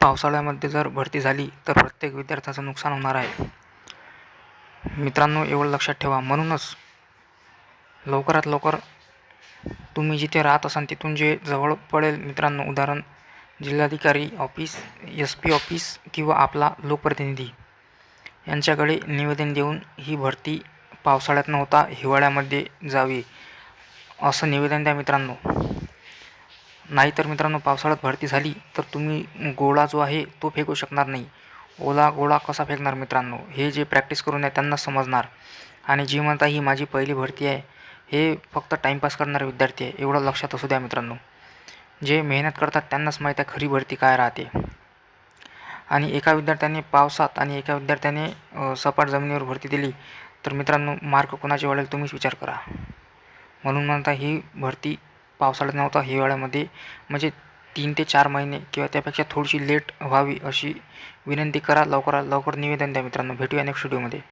पावसाळ्यामध्ये जर भरती झाली तर प्रत्येक विद्यार्थ्याचं नुकसान होणार आहे. मित्रांनो एवढं लक्षात ठेवा. म्हणूनच लवकरात लवकर तुम्ही जिथे राहत असाल तिथून जे जवळ पडेल मित्रांनो उदाहरण जिल्हाधिकारी ऑफिस एस पी ऑफिस किंवा आपला लोकप्रतिनिधी यांच्याकडे निवेदन देऊन ही भरती पावसाळ्यात न होता हिवाळ्यामध्ये जावी. असं निवेदन द्या मित्रांनो. नाहीतर मित्रांनो पावसाळ्यात भरती झाली तर तुम्ही गोळा जो आहे तो फेकू शकणार नाही. ओला गोळा कसा फेकणार मित्रांनो? हे जे प्रॅक्टिस करून आहे त्यांना समजणार. आणि जी म्हणता ही माझी पहिली भरती आहे हे फक्त टाईमपास करणारे विद्यार्थी आहे एवढं लक्षात असू द्या मित्रांनो. जे मेहनत करतात त्यांनाच माहीत आहे खरी भरती काय राहते. आणि एका विद्यार्थ्याने पावसात आणि एका विद्यार्थ्याने सपाट जमिनीवर भरती दिली तर मित्रांनो मार्क कोणाचे वाढेल तुम्हीच विचार करा. म्हणून म्हणता ही भरती पावसाळ्यात नव्हता हिवाळ्यामध्ये म्हणजे तीन ते चार महिने किंवा त्यापेक्षा थोडीशी लेट व्हावी अशी विनंती करा. लवकरात लवकर निवेदन द्या मित्रांनो. भेटूया नेक्स्ट व्हिडिओमध्ये